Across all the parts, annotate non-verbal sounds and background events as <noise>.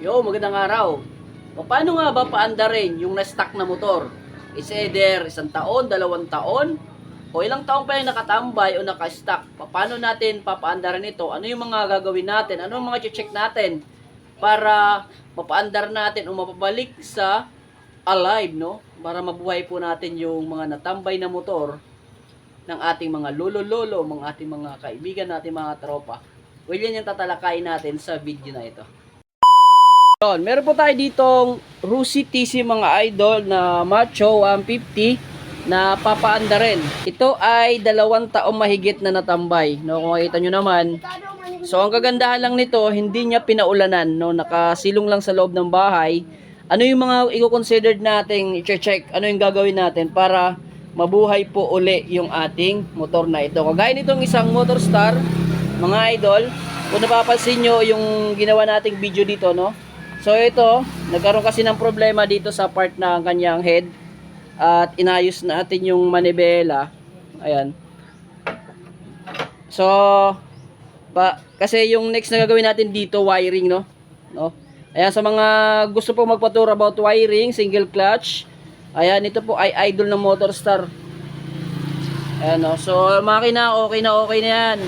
Yo, magandang araw. Paano nga ba paandarin yung na-stuck na motor? Is either isang taon, dalawang taon, o ilang taon pa yung nakatambay o naka-stuck. Pa- Paano natin papaandarin ito? Ano yung mga gagawin natin? Ano yung mga check natin para mapaandar natin o mapabalik sa alive, no? Para mabuhay po natin yung mga natambay na motor ng ating mga lolo-lolo, mga ating mga kaibigan natin, mga tropa. Well, yan yung tatalakayin natin sa video na ito. Yun, meron po tayo ditong Rusi TC mga idol na Macho 150 na papaanda rin. Ito ay dalawang taong mahigit na natambay. No, kung makita nyo naman. So, ang kagandahan lang nito, hindi niya pinaulanan. No, nakasilong lang sa loob ng bahay. Ano yung mga i-consider nating i-check? Ano yung gagawin natin para mabuhay po uli yung ating motor na ito. Kagaya nitong isang Motor Star, mga idol, kung napapansin nyo yung ginawa nating video dito, no? So ito, nagkaroon kasi ng problema dito sa part ng kanyang head at inayos natin yung manibela. Ayan. So, pa, kasi yung next na gagawin natin dito, wiring, no? No? Ayan, sa mga gusto po magpatur about wiring, single clutch, ayan, ito po ay idol ng Motorstar. Ayan, no? So, makina, okay na okay na yan.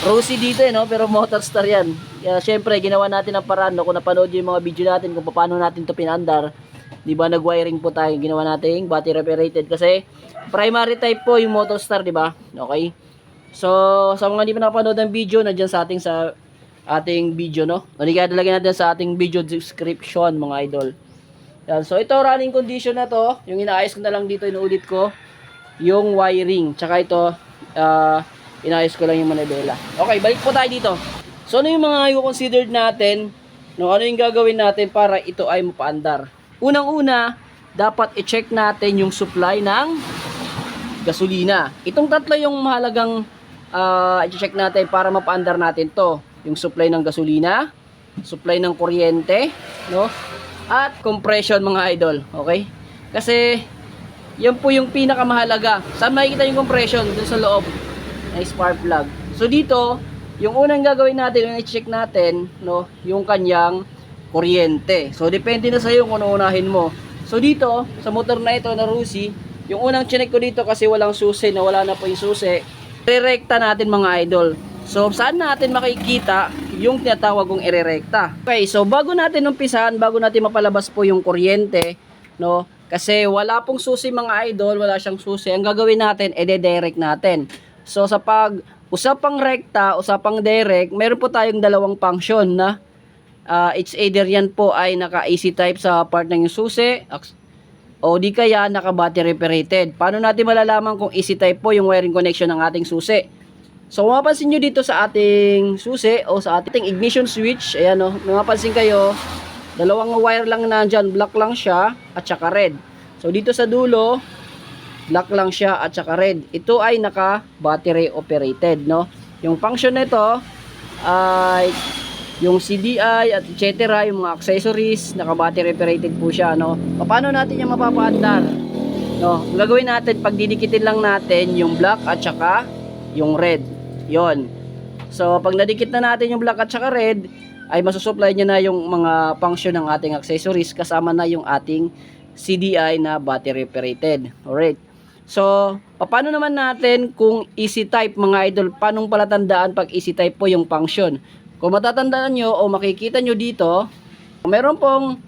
Rosy dito, eh, no? Pero Motorstar yan. Kaya, syempre, ginawa natin ang paraan, no? Kung napanood yung mga video natin, kung paano natin to pinandar, di ba, nag-wiring po tayo, ginawa natin, battery operated. Kasi, primary type po yung Motorstar, di ba? Okay? So, sa mga hindi pa nakapanood ng video, nandiyan sa ating sa ating video, no? Kaya talagyan natin sa ating video description, mga idol. Yan. So, ito, running condition na to. Yung inaayos ko na lang dito, inuulit ko, yung wiring. Tsaka ito, ah, inayos ko lang yung manibela. Okay, balik po tayo dito. So, ano yung mga i-consider natin? No, ano yung gagawin natin para ito ay mapaandar? Unang-una, dapat i-check natin yung supply ng gasolina. Itong tatlo yung mahalagang ah, i-check natin para mapaandar natin to. Yung supply ng gasolina, supply ng kuryente, no? At compression mga idol, okay? Kasi yan po yung pinakamahalaga. Saan makikita yung compression? Dun sa loob ng spark plug. So dito, yung unang gagawin natin, yung i-check natin, no, yung kanyang kuryente. So depende na sa iyo kung ano unahin mo. So dito, sa motor na ito na Rusi, yung unang chinek ko dito kasi walang susi, na wala na po yung susi, re-recta natin mga idol. So saan natin makikita yung tinatawag kong ire-recta? Okay, so bago natin umpisahan, bago natin mapalabas po yung kuryente, no, kasi wala pong susi mga idol, wala siyang susi. Ang gagawin natin, ede-direct natin. So sa pag usapang rekta, usapang direct, meron po tayong dalawang function na ah, it's either yan po ay naka AC type sa part ng yung susi o di kaya naka battery operated. Paano natin malalaman kung AC type po yung wiring connection ng ating susi? So mapapansin nyo dito sa ating susi o sa ating ignition switch, ayan o, mapapansin kayo, dalawang wire lang nandyan, black lang siya at saka red. So dito sa dulo, black lang siya at saka red. Ito ay naka battery operated, no? Yung function nito ay yung CDI at etc. yung mga accessories, naka battery operated po siya, no? Paano natin yung mapapaandar? No, ang gagawin natin pag didikitin lang natin yung black at saka yung red. 'Yon. So pag nadikit na natin yung black at saka red, ay masusupply niya na yung mga function ng ating accessories kasama na yung ating CDI na battery operated. Alright. So, paano naman natin kung easy type mga idol, paano palatandaan pag easy type po yung function? Kung matatandaan nyo o makikita nyo dito, meron pong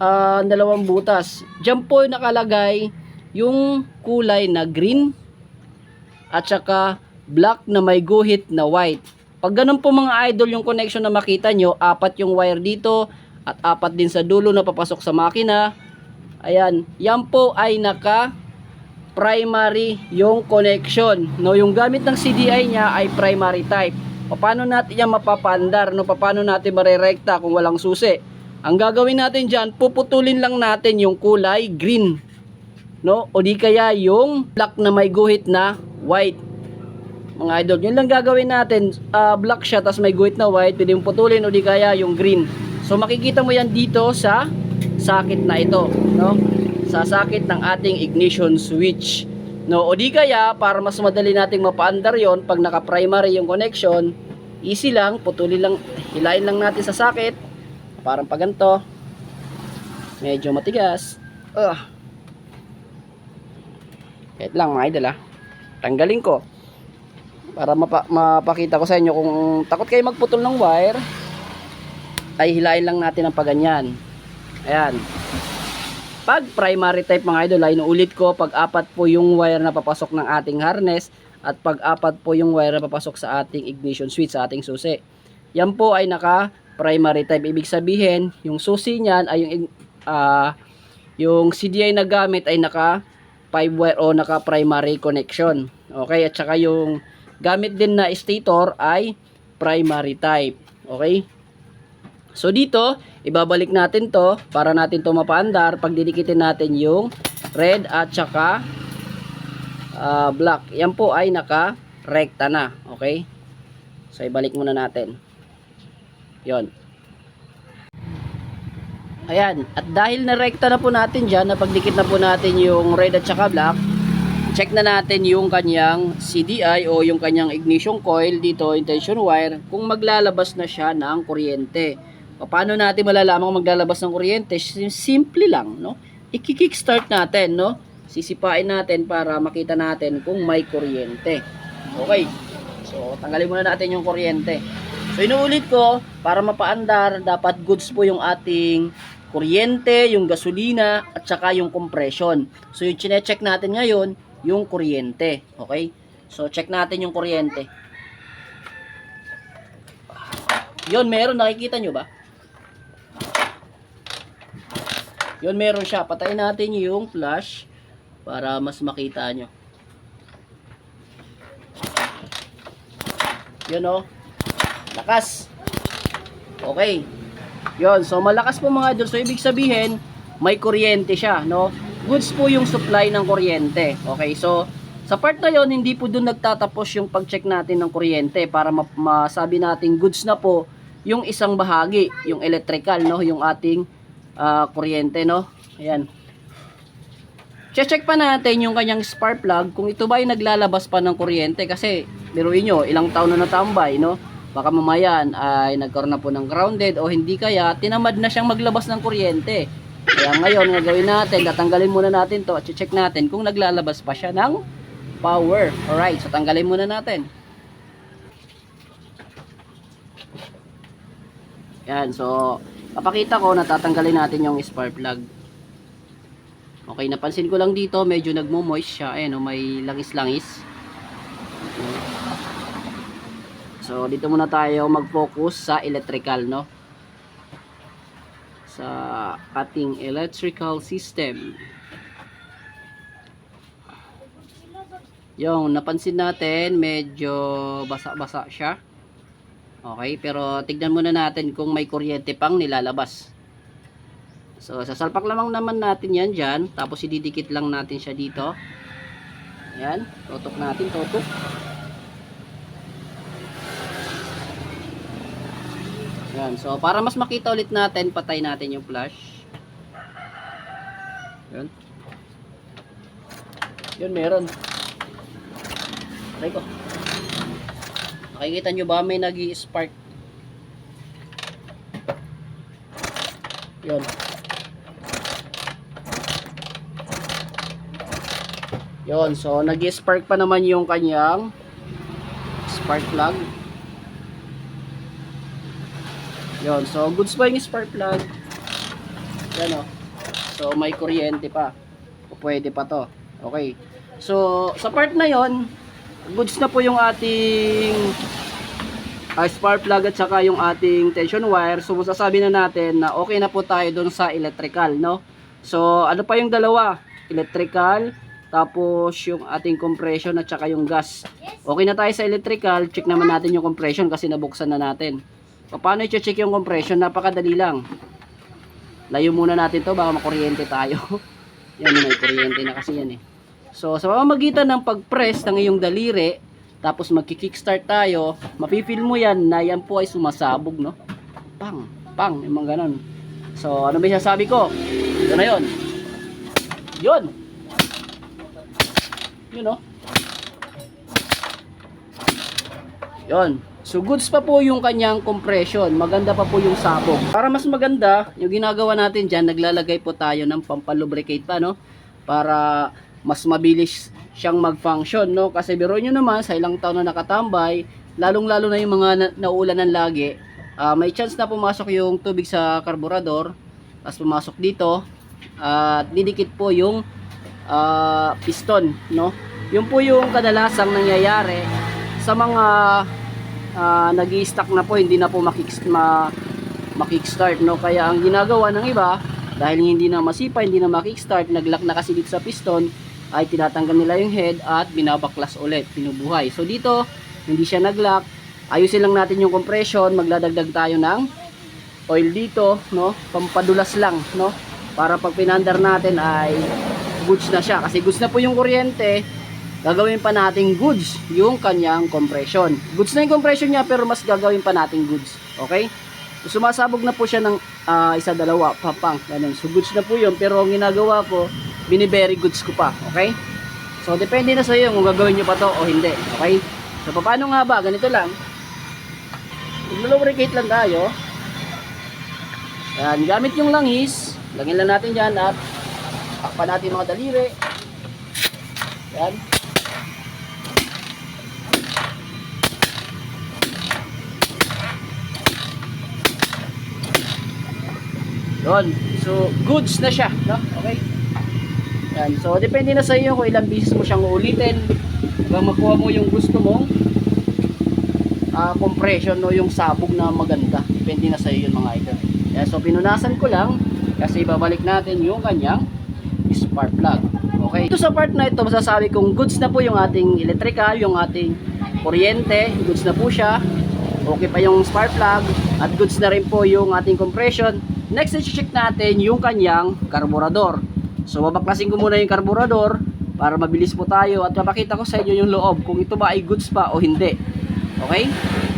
ah, dalawang butas. Diyan po nakalagay yung kulay na green at saka black na may guhit na white. Pag ganun po mga idol yung connection na makita nyo, apat yung wire dito at apat din sa dulo na papasok sa makina. Ayan, yan po ay naka primary yung connection. No, yung gamit ng CDI niya ay primary type. Paano natin yan mapapandar? No, paano natin marerekta kung walang susi? Ang gagawin natin diyan, puputulin lang natin yung kulay green. No? O di kaya yung black na may guhit na white. Mga idol, yun lang gagawin natin. Ah, black siya, tas may guhit na white. Pwede yung putulin o di kaya yung green. So makikita mo yan dito sa sakit na ito. No? Sa sakit ng ating ignition switch. No, o di kaya para mas madali nating mapaandar 'yon pag naka-primary yung connection, easy lang, putulin lang, hilain lang natin sa sakit parang pa ganito. Medyo matigas. Ugh. Wait lang mga idol ah. Tanggalin ko. Para mapa mapakita ko sa inyo kung takot kayo magputol ng wire, ay hilain lang natin ang paganyan. Ayan. Pag primary type mga idol, ay inuulit ko, pag apat po yung wire na papasok ng ating harness, at pag apat po yung wire na papasok sa ating ignition switch, sa ating susi. Yan po ay naka primary type. Ibig sabihin, yung susi niyan ay yung ah, yung CDI na gamit ay naka 5 wire o naka primary connection. Okay, at saka yung gamit din na stator ay primary type. Okay? So dito, ibabalik natin to para natin to mapaandar pag didikitin natin yung red at saka ah, black. Yan po ay naka rekta na. Okay? So ibalik muna natin. Yon. Ayan. At dahil na rekta na po natin dyan, napagdikit na po natin yung red at saka black, check na natin yung kanyang CDI o yung kanyang ignition coil dito, intention wire, kung maglalabas na siya ng kuryente. Paano natin malalaman kung maglalabas ng kuryente? Sim- Simple lang, no? I-kickstart natin, no? Sisipain natin para makita natin kung may kuryente. Okay. So, tanggalin muna natin yung kuryente. So, inuulit ko, para mapaandar, dapat goods po yung ating kuryente, yung gasolina, at saka yung compression. So, yung chine-check natin ngayon, yung kuryente. Okay? So, check natin yung kuryente. Yun, meron. Nakikita nyo ba? Yun, meron siya. Patayin natin yung flash para mas makita nyo. Yun, oh. Lakas. Okay. Yun, so malakas po mga idol. So ibig sabihin, may kuryente siya, no? Goods po yung supply ng kuryente. Okay, so sa part na yon hindi po doon nagtatapos yung pag-check natin ng kuryente para ma- masabi natin goods na po yung isang bahagi, yung electrical, no? Yung ating ah, kuryente, no? Ayan. Check pa natin yung kanyang spark plug kung ito ba ay naglalabas pa ng kuryente kasi biruin nyo, ilang taon na natambay, no? Baka mamayan ay nagkaroon na po ng grounded o hindi kaya tinamad na siyang maglabas ng kuryente. Kaya ngayon, nga gawin natin, tatanggalin muna natin to at check natin kung naglalabas pa siya ng power. Alright, so tanggalin muna natin. Yan, so papakita ko na tatanggalin natin yung spark plug. Okay, napansin ko lang dito, medyo nagmo-moist siya. Ayan, oh, may langis-langis. So, dito muna tayo mag-focus sa electrical, no? Sa ating electrical system. Yung, napansin natin, medyo basa-basa siya. Okay, pero tignan muna natin kung may kuryente pang nilalabas. So, sasalpak lamang naman natin yan dyan. Tapos, ididikit lang natin siya dito. Yan. Tutok natin, tutok. Yan. So, para mas makita ulit natin, patay natin yung flash. Yan. Yun, meron. Try ko. Nakikita nyo ba may nag spark Yun. Yon, so nag-spark pa naman yung kanyang spark plug. Yon, so goods pa yung spark plug. Yan o. So may kuryente pa. O pwede pa to. Okay. So sa part na yon, goods na po yung ating uh, spark plug at saka yung ating tension wire. So masasabi na natin na okay na po tayo doon sa electrical, no? So ano pa yung dalawa? Electrical, tapos yung ating compression at saka yung gas. Okay na tayo sa electrical, check naman natin yung compression kasi nabuksan na natin. Paano i-check yung compression? Napakadali lang. Layo muna natin to baka makuryente tayo. <laughs> yan, may kuryente na kasi yan eh. So, sa pamamagitan ng pag-press ng iyong daliri, tapos magki-kickstart tayo, mapifeel mo yan na yan po ay sumasabog, no? Pang, pang, yung mga ganun. So, ano ba sabi ko? Ito na yun. Yun! Yun, no? Yun. So goods pa po yung kanyang compression. Maganda pa po yung sabog. Para mas maganda, yung ginagawa natin dyan, naglalagay po tayo ng pampalubricate pa, no? Para mas mabilis siyang mag-function, no? Kasi biro nyo naman, sa ilang taon na nakatambay, lalong-lalo na yung mga na nauulanan lagi, ah, may chance na pumasok yung tubig sa karburador, tapos pumasok dito, at didikit po yung ah, piston, no? Yun po yung kadalasang nangyayari sa mga uh, nag-i-stack na po, hindi na po makik ma makickstart, no? Kaya ang ginagawa ng iba, dahil hindi na masipa, hindi na makickstart, naglock na kasi dito sa piston, ay tinatanggal nila yung head at binabaklas ulit, pinubuhay. So dito, hindi siya naglock, ayusin lang natin yung compression, magladagdag tayo ng oil dito, no? Pampadulas lang, no? Para pag pinandar natin ay goods na siya. Kasi goods na po yung kuryente, gagawin pa nating goods yung kanyang compression. Goods na yung compression niya pero mas gagawin pa nating goods. Okay? Sumasabog na po siya ng ah, isa, dalawa, papang. Ganun. So goods na po yun pero ang ginagawa ko, biniberry goods ko pa. Okay? So depende na sa iyo kung gagawin nyo pa to o hindi. Okay? So paano nga ba? Ganito lang. Lubricate lang tayo. Ayan, gamit yung langis. Lagyan lang natin dyan at takpan natin mga daliri. Ayan. Yun. So, goods na siya. No? Okay? Yan. So, depende na sa iyo kung ilang beses mo siyang uulitin hanggang makuha mo yung gusto mong ah, compression o yung sabog na maganda. Depende na sa iyo yun mga idol. Yan. So, pinunasan ko lang kasi babalik natin yung kanyang spark plug. Okay. Ito sa part na ito, masasabi kong goods na po yung ating electrical, yung ating kuryente, goods na po siya. Okay pa yung spark plug at goods na rin po yung ating compression. Next, i-check natin yung kanyang karburador. So, babaklasin ko muna yung karburador para mabilis po tayo at mapakita ko sa inyo yung loob kung ito ba ay goods pa o hindi. Okay?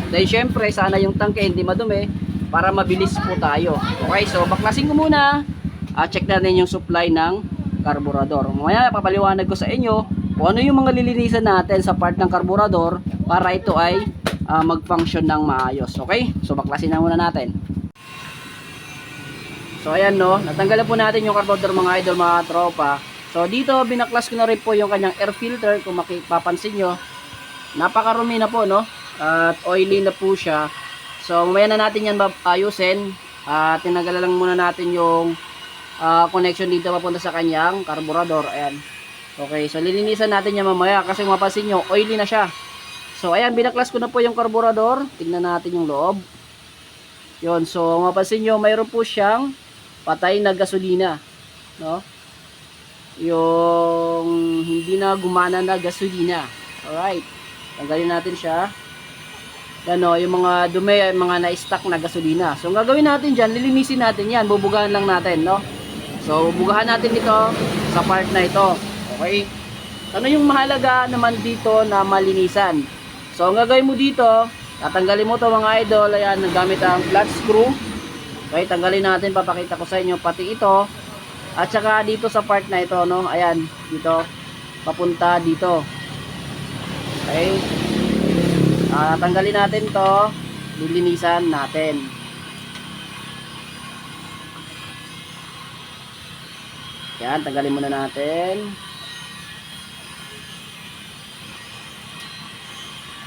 Then, syempre, sana yung tangke hindi madumi para mabilis po tayo. Okay? So, baklasin ko muna. at check natin yung supply ng karburador. Mamaya, papaliwanag ko sa inyo kung ano yung mga lilinisan natin sa part ng karburador para ito ay ah, mag-function ng maayos. Okay? So, baklasin na muna natin. So ayan no, natanggalan po natin yung carburetor mga idol, mga tropa. So dito binaklas ko na rin po yung kanyang air filter kung mapapansin nyo. Napakarumi na po no. At oily na po siya. So mamaya na natin yan ayusin. At tinanggalan lang muna natin yung ah, connection dito papunta sa kanyang carburetor. Ayan. Okay, so lilinisan natin yan mamaya kasi kung mapansin nyo, oily na siya. So ayan, binaklas ko na po yung carburetor. Tingnan natin yung loob. Yon, so mapansin nyo, mayroon po siyang patay na gasolina, no? Yung hindi na gumana na gasolina. Alright. Tanggalin natin siya. Yan o, yung mga dumi, yung mga na-stack na gasolina. So, ang gagawin natin dyan, lilinisin natin yan. Bubugahan lang natin, no? So, bubugahan natin ito sa part na ito. Okay? Ano yung mahalaga naman dito na malinisan? So, ang gagawin mo dito, tatanggalin mo to mga idol. Ayan, gamit ang flat screw. Okay, tanggalin natin, papakita ko sa inyo pati ito. At saka dito sa part na ito, no? Ayan, dito. Papunta dito. Okay. Ah, tanggalin natin to. Lilinisan natin. Yan, tanggalin muna natin.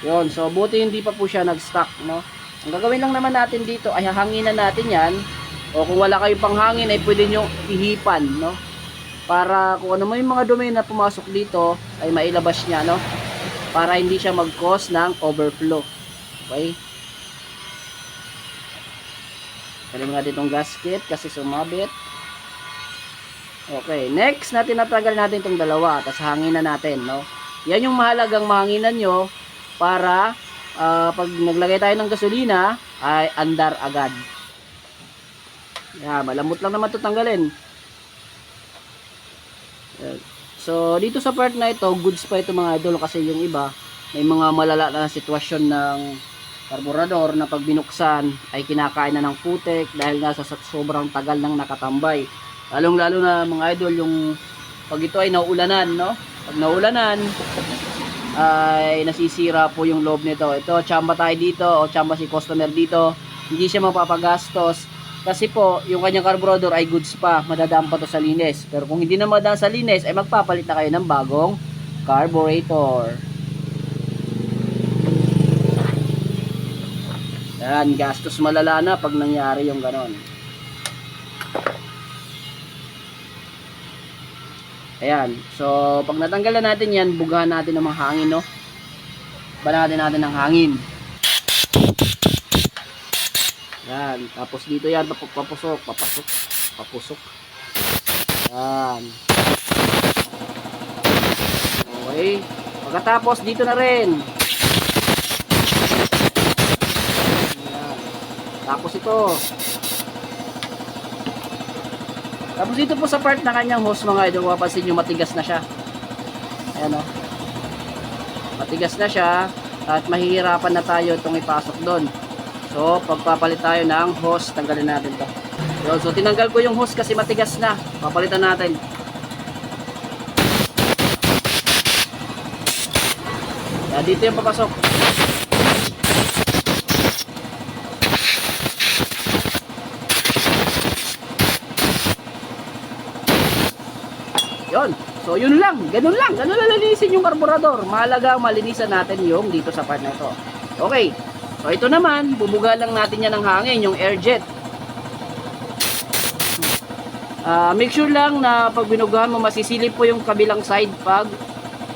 Yon, so buti hindi pa po siya nag-stuck, no? Ang gagawin lang naman natin dito ay hahanginan natin yan. O kung wala kayong panghangin ay pwede nyo ihipan, no? Para kung ano yung mga dumi na pumasok dito ay mailabas niya, no? Para hindi siya mag-cause ng overflow. Okay? Kalim natin itong gasket kasi sumabit. Okay, next natin natanggal natin itong dalawa. Tapos hanginan natin, no? Yan yung mahalagang mahanginan nyo para ah, pag naglagay tayo ng gasolina ay andar agad. Yan, malamot lang naman ito tanggalin. So, dito sa part na ito, goods pa ito mga idol kasi yung iba, may mga malala na sitwasyon ng karburador na pag binuksan ay kinakain na ng putek dahil nga sa sobrang tagal nang nakatambay. Lalong lalo na mga idol yung pag ito ay naulanan, no? Pag naulanan, ay nasisira po yung loob nito. Ito, chamba tayo dito o chamba si customer dito. Hindi siya mapapagastos kasi po, yung kanyang carburetor ay goods pa, madadaan pa to sa linis. Pero kung hindi na madaan sa linis, ay magpapalit na kayo ng bagong carburetor. Yan, gastos malala na pag nangyari yung ganon. Ayan. So, pag natanggal na natin yan, bugahan natin ng mga hangin, no? Banatan natin ng hangin. Yan. Tapos dito yan, pap- papusok, papasok, papusok. Yan. Okay. Pagkatapos, dito na rin. Yan. Tapos ito. Tapos dito po sa part na kanyang hose mga idol, mapapansin nyo matigas na siya. Ayan o. Matigas na siya at mahihirapan na tayo itong ipasok doon. So, pagpapalit tayo ng hose, tanggalin natin to. Yun, so tinanggal ko yung hose kasi matigas na. Papalitan natin. Yan, dito yung papasok. Yon. So, yun lang. Ganun lang. Ganun lang linisin yung karburador. Mahalaga malinisan natin yung dito sa part na ito. Okay. So, ito naman, bubuga lang natin yan ng hangin, yung air jet. Ah, make sure lang na pag binugahan mo, masisilip po yung kabilang side pag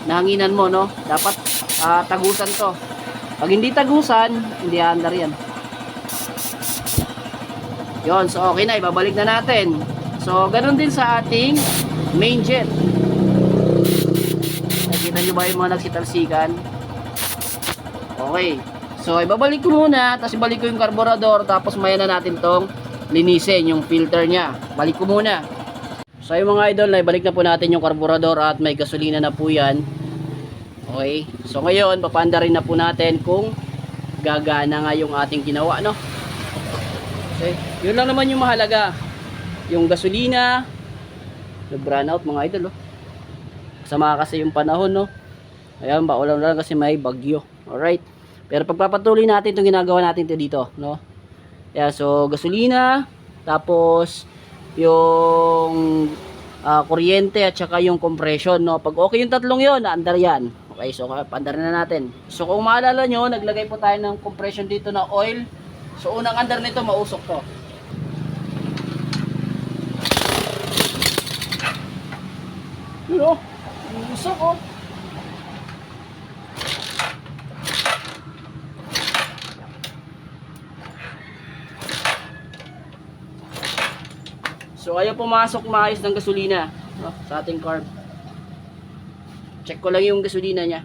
nahanginan mo, no? Dapat ah, tagusan to. Pag hindi tagusan, hindi andar yan. Yon, so okay na, ibabalik na natin. So, ganun din sa ating main jet. Nakita nyo ba yung mga nagsitalsikan? Okay. So, ibabalik ko muna, tapos ibalik ko yung carburetor, tapos maya na natin tong linisin, yung filter niya. Balik ko muna. So, yung mga idol, ibalik na po natin yung carburetor at may gasolina na po yan. Okay. So, ngayon, papanda rin na po natin kung gagana nga yung ating ginawa, no? Okay. Yun lang naman yung mahalaga. Yung gasolina, nag-run out mga idol, oh. Sama kasi yung panahon, no? Ayan, baulan lang kasi may bagyo. Alright. Pero pagpapatuloy natin itong ginagawa natin ito dito, no? Yeah, so gasolina, tapos yung ah, kuryente at saka yung compression, no? Pag okay yung tatlong yon, naandar yan. Okay, so pandar na natin. So kung maalala nyo, naglagay po tayo ng compression dito na oil. So unang andar nito, mausok to. Yun oh, usok oh. So ayaw pumasok maayos ng gasolina no, sa ating carb. Check ko lang yung gasolina niya.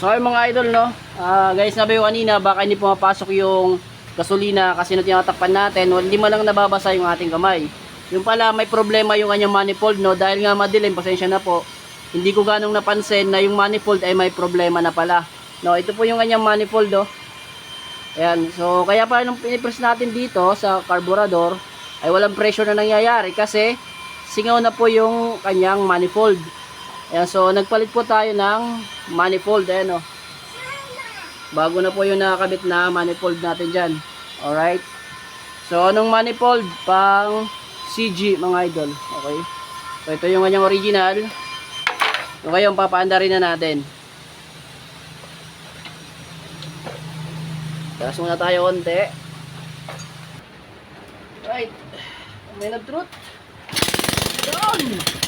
So ayun mga idol no, Ah, guys sabi ko kanina baka hindi pumapasok yung gasolina kasi nung tinatakpan natin, well, hindi man lang nababasa yung ating kamay. Yung pala may problema yung kanyang manifold no dahil nga madilim, pasensya na po. Hindi ko ganong napansin na yung manifold ay may problema na pala. No, ito po yung kanyang manifold oh. Ayan, so kaya pa nung pinipress natin dito sa carburetor ay walang pressure na nangyayari kasi singaw na po yung kanyang manifold. Ayan, so nagpalit po tayo ng manifold, ayan o. Bago na po yung nakakabit na manifold natin dyan. Alright. So, anong manifold? Pang CG, mga idol. Okay. So, ito yung kanyang original. So, ngayon, papaanda rin na natin. Taas muna tayo konti. Right. May nag-truth. Doon!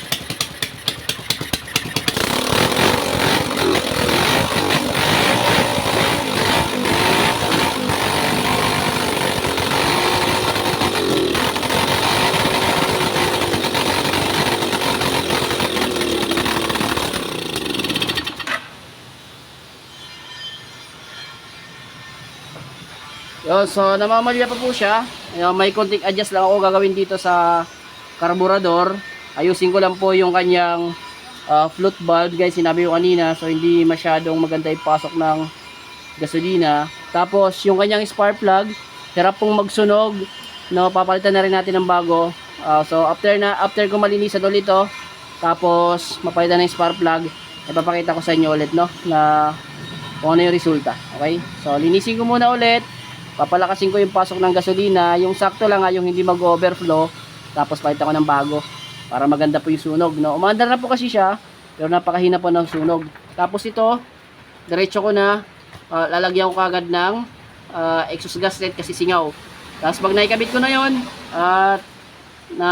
So namamalya pa po siya. May konting adjust lang ako gagawin dito sa carburetor. Ayusin ko lang po yung kanyang ah, float valve guys, sinabi ko kanina. So hindi masyadong maganda ipasok ng gasolina. Tapos yung kanyang spark plug, hirap pong magsunog. No, papalitan na rin natin ng bago. Ah, so after na after ko malinisan ulit to, tapos mapalitan ng spark plug, ipapakita ko sa inyo ulit, no? Na kung ano yung resulta. Okay? So, linisin ko muna ulit. Papalakasin ko yung pasok ng gasolina. Yung sakto lang ha, yung hindi mag-overflow. Tapos palitan ko ng bago. Para maganda po yung sunog, no? Umandar na po kasi siya. Pero napakahina po ng sunog. Tapos ito, diretso ko na. ah, lalagyan ko kagad ng ah, exhaust gasket kasi singaw. Tapos pag naikabit ko na yon at na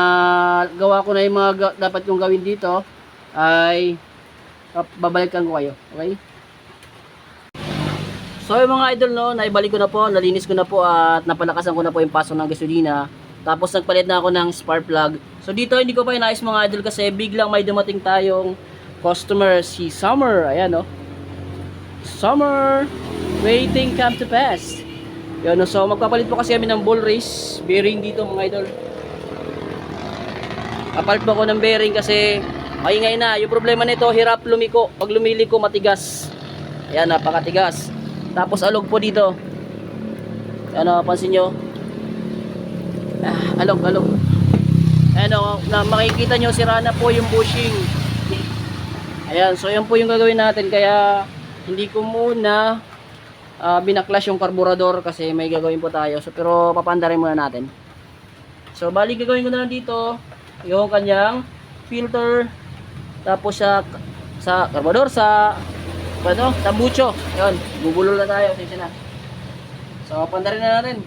gawa ko na yung mga ga- dapat kong gawin dito, ay pap- babalikan ko kayo. Okay? So yung mga idol no, naibalik ko na po, nalinis ko na po at napalakasan ko na po yung pasok ng gasolina. Tapos nagpalit na ako ng spark plug. So dito hindi ko pa inayos mga idol kasi biglang may dumating tayong customer si Summer. Ayan no. Summer waiting come to pass. Yun, no, so magpapalit po kasi kami ng ball race bearing dito mga idol. Kapalit po ako ng bearing kasi maingay na. Yung problema nito, hirap lumiko. Pag lumiliko, matigas. Ayan, napakatigas. Tapos alog po dito. Ano, pansin nyo? Ah, alog, alog. Ano, na makikita nyo, sira na po yung bushing. Ayan, so yan po yung gagawin natin. Kaya, hindi ko muna ah, binaklas yung karburador kasi may gagawin po tayo. So, pero papandarin muna natin. So, bali gagawin ko na lang dito yung kanyang filter tapos sa sa karburador sa ano, tambucho. Yun, gugulol na tayo. Sige na. So, pandarin na natin.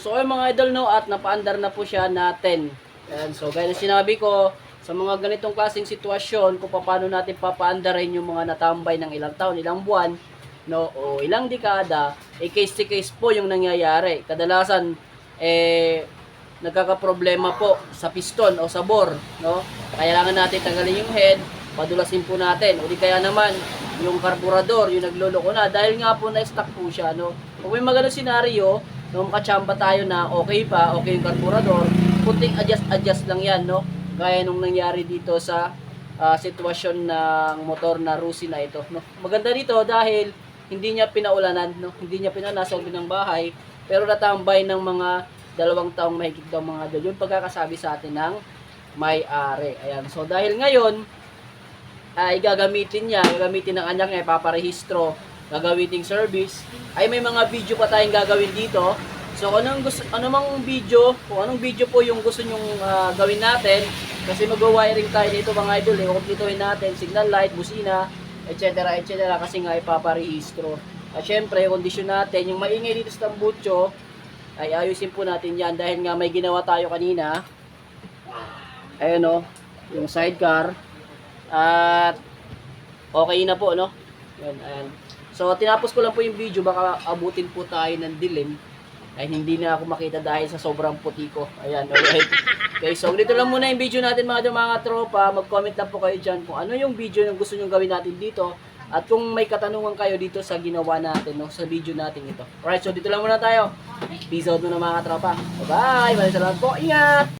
So mga idol no at napaandar na po siya natin. Ayan, so gaya ng sinabi ko, sa mga ganitong klaseng sitwasyon, kung paano natin papaandarin yung mga natambay ng ilang taon, ilang buwan, no, o ilang dekada, eh case to case po yung nangyayari. Kadalasan, eh, nagkakaproblema po sa piston o sa bore, no? Kailangan natin tanggalin yung head, padulasin po natin. O di kaya naman, yung karburador, yung nagluloko na, dahil nga po na-stuck po siya, no? Kung may magandang senaryo, nung makachamba tayo na okay pa, okay yung karburador, kunting adjust-adjust lang yan, no? Gaya nung nangyari dito sa ah, sitwasyon ng motor na Rusi na ito, no? Maganda dito dahil hindi niya pinaulanan, no? Hindi niya pinanasa ng bahay, pero natambay ng mga dalawang taong mahigit daw mga idol. Yung pagkakasabi sa atin ng may-ari. Ayan. So, dahil ngayon, ay gagamitin niya, gagamitin ng anak niya, ipaparehistro, gagamitin service, ay may mga video pa tayong gagawin dito. So, anong gusto, ano mang video, kung anong video po yung gusto nyong ah, gawin natin, kasi mag-wiring tayo dito mga idol, eh, kumpletuhin natin, signal light, busina, etc. etc. kasi nga ipaparehistro. At syempre, kondisyon natin, yung maingay dito sa tambucho, ay ayusin po natin yan dahil nga may ginawa tayo kanina. Ayun o, yung sidecar. At okay na po, no? Yan, ayan. So, tinapos ko lang po yung video, baka abutin po tayo ng dilim. Ay, hindi na ako makita dahil sa sobrang puti ko. Ayan, alright. Okay, so dito lang muna yung video natin mga mga tropa. Mag-comment lang po kayo dyan kung ano yung video yung gusto nyo gawin natin dito. At kung may katanungan kayo dito sa ginawa natin, no, sa video natin ito. Alright, so dito lang muna tayo. Peace out muna mga tropa. Bye-bye! Maraming salamat po. Ingat!